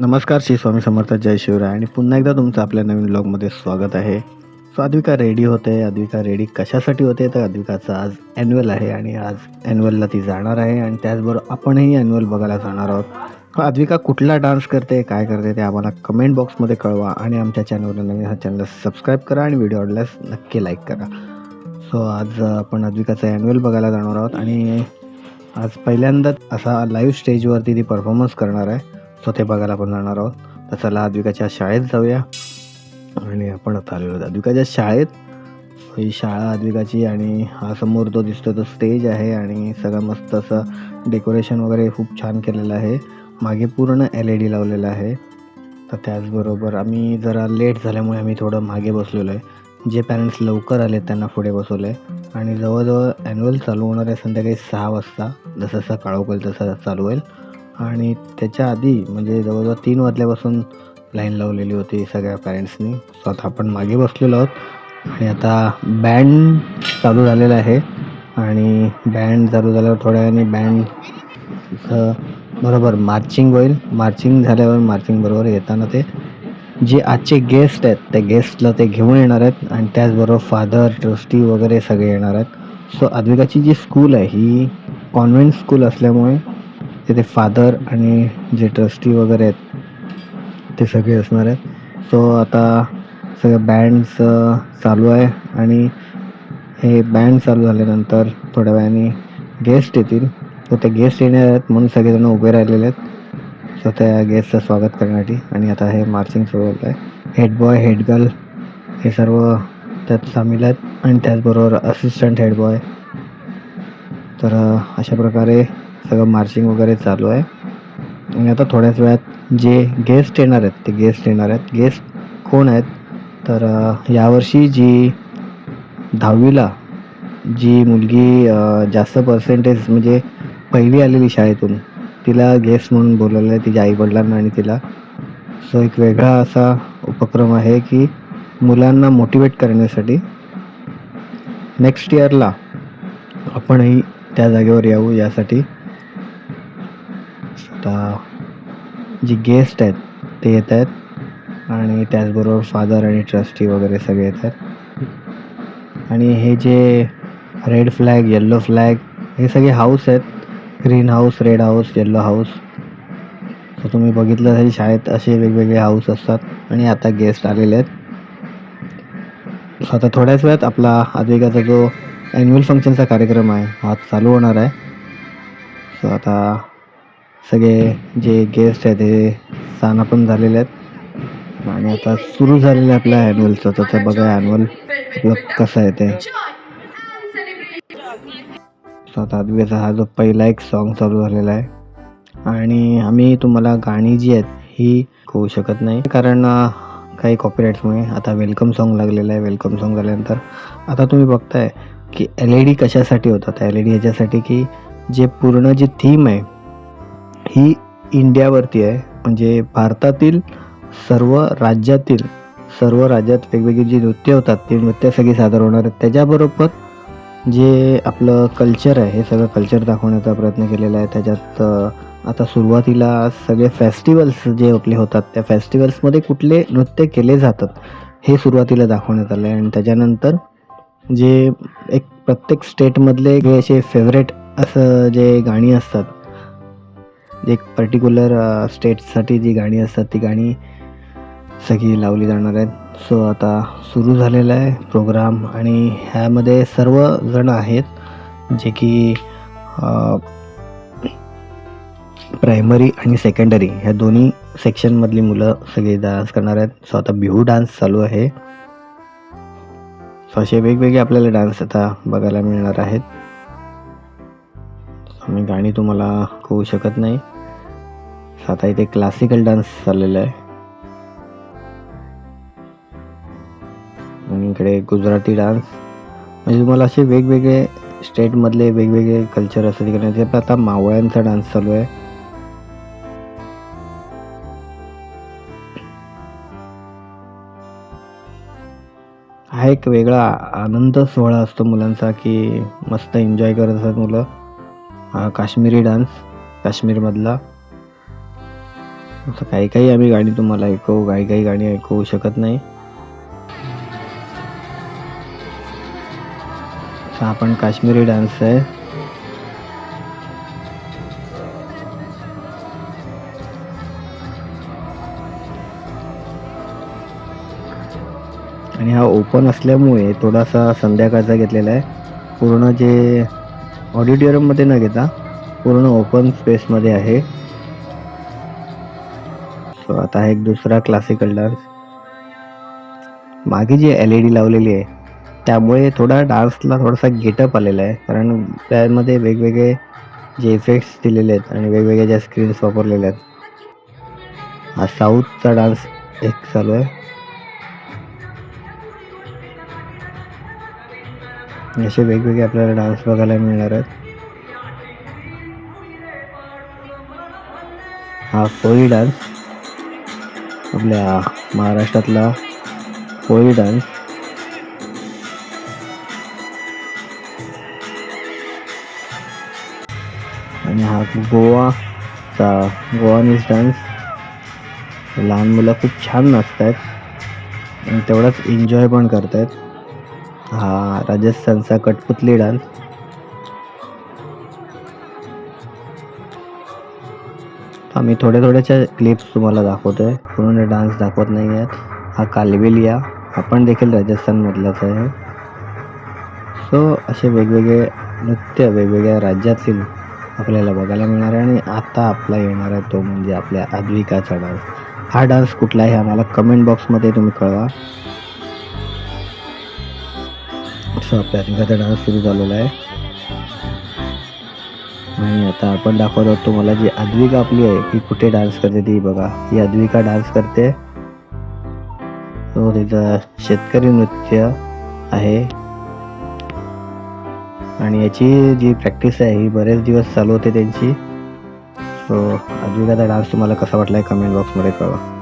नमस्कार श्री स्वामी समर्थ जय शिवराय. आणि पुन्हा एकदा तुमचं आपल्या नवीन ब्लॉगमध्ये स्वागत आहे. सो अद्विका रेडी होते. अद्विका रेडी कशासाठी होते? तर अद्विकाचं आज ॲन्युअल आहे आणि आज ॲन्युअलला ती जाणार आहे आणि त्याचबरोबर आपणही ॲन्युअल बघायला जाणार आहोत. अद्विका कुठला डान्स करते काय करते ते आम्हाला कमेंट बॉक्समध्ये कळवा आणि आमच्या चॅनलवर नवीन हा चॅनल सबस्क्राईब करा आणि व्हिडिओ आवडल्यास नक्की लाईक करा. सो आज आपण अद्विकाचं ॲन्युअल बघायला जाणार आहोत आणि आज पहिल्यांदाच असा लाईव्ह स्टेजवरती ती परफॉर्मन्स करणार आहे. सो ते बघायला आपण जाणार आहोत. तर चला अद्विकाच्या शाळेत जाऊया. आणि आपण आता आलेलो अद्विकाच्या शाळेत. ही शाळा अद्विकाची आणि हा समोर तो दिसतो तो स्टेज आहे आणि सगळं मस्त असं डेकोरेशन वगैरे खूप छान केलेलं आहे. मागे पूर्ण एल ई डी लावलेलं आहे. तर त्याचबरोबर आम्ही जरा लेट झाल्यामुळे आम्ही थोडं मागे बसलेलो आहे. जे पॅरेंट्स लवकर आले त्यांना पुढे बसवलं आहे आणि जवळजवळ ॲन्युअल चालू होणार आहे संध्याकाळी सहा वाजता. जसं जसं काळोख होईल तसं चालू होईल. आणि त्याच्या आधी म्हणजे जवळजवळ तीन वाजल्यापासून लाईन लावलेली होती सगळ्या पॅरेंट्सनी स्वतः आता आपण मागे बसलेलो आहोत. आणि आता बँड चालू झालेला आहे. आणि बँड चालू झाल्यावर थोड्या वेळाने बँड बरोबर मार्चिंग होईल. मार्चिंग झाल्यावर मार्चिंग बरोबर येताना ते जे आजचे गेस्ट आहेत त्या गेस्टला ते घेऊन येणार आहेत आणि त्याचबरोबर फादर ट्रस्टी वगैरे सगळे येणार आहेत. सो अद्विकाची जी स्कूल आहे ही कॉन्व्हेंट स्कूल असल्यामुळे तिथे फादर आणि जे ट्रस्टी वगैरे आहेत ते सगळे असणार आहेत. सो आता सगळं बँड्स चालू आहे आणि हे बँड चालू झाल्यानंतर थोड्या वेळाने गेस्ट येतील. तर ते गेस्ट येणार आहेत म्हणून सगळेजण उभे राहिलेले आहेत. सो त्या गेस्टचं स्वागत करण्यासाठी आणि आता हे मार्चिंग सुरू होत आहे. हेड बॉय हेड गर्ल हे सर्व त्यात सामील आहेत. आणि त्याचबरोबर असिस्टंट हेड बॉय तर अशा प्रकारे सगळं मार्चिंग वगैरे चालू आहे. आणि आता थोड्याच वेळात जे गेस्ट येणार आहेत ते गेस्ट येणार आहेत. गेस्ट कोण आहेत? तर यावर्षी जी दहावीला जी मुलगी जास्त पर्सेंटेज म्हणजे पहिली आलेली शाळेतून तिला गेस्ट म्हणून बोलवलं आहे तिच्या आईवडिलांना आणि तिला. सो एक वेगळा असा उपक्रम आहे की मुलांना मोटिवेट करण्यासाठी नेक्स्ट इयरला आपणही त्या जागेवर येऊ यासाठी आता जी गेस्ट आहेत ते येत आहेत. आणि त्याचबरोबर फादर आणि ट्रस्टी वगैरे सगळे येत आहेत. आणि हे जे रेड फ्लॅग येल्लो फ्लॅग हे सगळे हाऊस आहेत. Green house red house yellow house तर तुम्ही बघितलं तरी शाळेत असे वेगवेगळे हाऊस असतात. आणि आता गेस्ट आलेले आहेत. सो आता थोड्याच वेळात आपला आद्विकाचा जो ॲन्युअल फंक्शनचा कार्यक्रम आहे हा चालू होणार आहे. सो आता सगळे जे गेस्ट आहेत ते साना पण झालेले आहेत. आणि आता सुरू झालेलं आहे आपल्या ॲन्युअलचं तसं बघा ॲन्युअल आपलं कसं आहे ते. सो हा जो पहिला एक सॉन्ग चालू झालेला आहे. आणि आम्ही तुम्हाला गाणी जी आहेत ही होऊ शकत नाही. कारण काही कॉपीराईट्समुळे आता वेलकम सॉन्ग लागलेलं आहे. वेलकम सॉन्ग झाल्यानंतर आता तुम्ही बघताय की एल ई डी कशासाठी होतात एल ई डी ह्याच्यासाठी की जे पूर्ण जी थीम आहे ही इंडियावरती आहे. म्हणजे भारतातील सर्व राज्यातील सर्व राज्यात वेगवेगळी जी नृत्य होतात ती नृत्य सगळी सादर होणार आहेत. त्याच्याबरोबर जे आपलं कल्चर आहे हे सगळं कल्चर दाखवण्याचा प्रयत्न केलेला आहे. त्याच्यात आता सुरुवातीला सगळे फेस्टिवल्स जे आपले होतात त्या फेस्टिवल्समध्ये कुठले नृत्य केले जातात हे सुरुवातीला दाखवण्यात आलं आहे आणि त्याच्यानंतर जे एक प्रत्येक स्टेटमधले जे असे फेवरेट असं जे गाणी असतात एक पर्टिक्युलर स्टेटसाठी जी गाणी असतात ती गाणी सगळी लावली जाणार आहेत. सो आता सुरू झालेला आहे प्रोग्राम आणि ह्यामध्ये सर्वजण आहेत जे की प्रायमरी आणि सेकंडरी ह्या दोन्ही सेक्शनमधली मुलं सगळी डान्स करणार आहेत. सो आता बिहू डान्स चालू आहे. सो असे वेगवेगळे आपल्याला डान्स आता बघायला मिळणार आहेत. मी गाणी तुम्हाला कळू शकत नाही. आता इथे क्लासिकल डान्स चाललेला आहे. आणि इकडे गुजराती डान्स म्हणजे तुम्हाला असे वेगवेगळे स्टेटमधले वेगवेगळे कल्चर असतात तिकडे ते पण आता मावळ्यांचा डान्स चालू आहे. हा एक वेगळा आनंद सोहळा असतो मुलांचा की मस्त एन्जॉय करत असतात मुलं. हा काश्मीरी डान्स काश्मीरमधला. असं काही काही आम्ही गाणी तुम्हाला ऐकवू काही काही गाणी ऐकवू शकत नाही. हा पण काश्मीरी डान्स आहे. आणि हा ओपन असल्यामुळे थोडासा संध्याकाळचा घेतलेला आहे. पूर्ण जे ऑडिटोरियममध्ये न घेता पूर्ण ओपन स्पेसमध्ये आहे. सो आता एक दुसरा क्लासिकल डान्स मागे जी एल ई डी लावलेली आहे त्यामुळे थोडा डान्सला थोडासा गेटअप आलेला आहे. कारण त्यामध्ये वेगवेगळे जे इफेक्ट्स दिलेले आहेत आणि वेगवेगळ्या ज्या स्क्रीन्स वापरलेल्या आहेत. हा साऊथचा डान्स एक चालू आहे. असे वेगवेगळे आपल्याला डान्स बघायला मिळणार आहेत. हा कोळी डान्स आपल्या महाराष्ट्रातला कोळी डान्स आणि हा गोवाचा गोवानीज डान्स लहान मुलं खूप छान नाचत आहेत आणि तेवढाच एन्जॉय पण करत आहेत हा राजस्थानचा कठपुतली डान्स आम्ही थोड्या थोड्याच्या क्लिप्स तुम्हाला दाखवतोय. पूर्ण डान्स दाखवत नाही आहेत हा कालबेलिया आपण देखील राजस्थानमधलाच आहे. सो असे वेगवेगळे नृत्य वेगवेगळ्या राज्यातील आपल्याला बघायला मिळणार आहे आणि आता आपला येणार आहे तो म्हणजे आपल्या आद्विकाचा डान्स हा डान्स कुठला आहे आम्हाला कमेंट बॉक्समध्ये तुम्ही कळवा. असं आपल्या डान्स सुरू झालेला आहे. आणि आता आपण दाखवत आहोत तुम्हाला जी अद्विका आपली आहे ती कुठे डान्स करते ती बघा. ही अद्विका डान्स करते. तो तिचं शेतकरी नृत्य आहे. आणि याची जी प्रॅक्टिस आहे ही बरेच दिवस चालू होते त्यांची. सो अद्विकाचा डान्स तुम्हाला कसा वाटला आहे कमेंट बॉक्समध्ये कळवा.